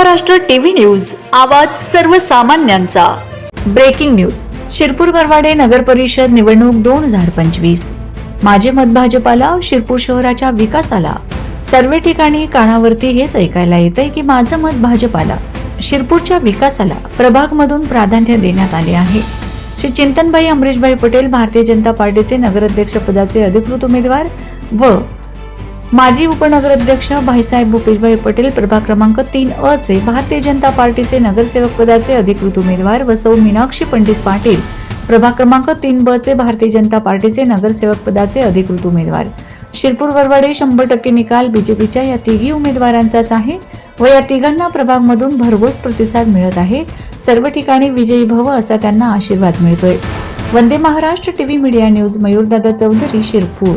Maharashtra TV news आवाज सर्वसामान्यांचा. Breaking news Shirpur Garwade नगर परिषद निवडणूक दोन हजार पंचवीस. माझे मत भाजपाला शिरपूर शहराच्या विकासाला. सर्व ठिकाणी कानावरती हेच ऐकायला येतंय की माझं मत भाजपाला शिरपूरच्या विकासाला प्रभाग मधून प्राधान्य देण्यात आले आहे. श्री चिंतनभाई अमरीशभाई पटेल भारतीय जनता पार्टीचे नगराध्यक्ष पदाचे अधिकृत उमेदवार व माजी उपनगराध्यक्ष भाईसाहेब भूपेशभाई पटेल प्रभाग क्रमांक तीन अ चे भारतीय जनता पार्टीचे नगरसेवक पदाचे अधिकृत उमेदवार व सौ मीनाक्षी पंडित पाटील. प्रभाग क्रमांक तीन ब चे भारतीय जनता पार्टीचे नगरसेवक पदाचे अधिकृत उमेदवार. शिरपूर वरवाडे शंभर टक्के निकाल बीजेपीच्या या तिघी उमेदवारांचाच आहे व या तिघांना प्रभागमधून भरघोस प्रतिसाद मिळत आहे. सर्व ठिकाणी विजयी भव असा त्यांना आशीर्वाद मिळतोय. Vande Maharashtra TV media news Mayurdada Chaudhari Shirpur.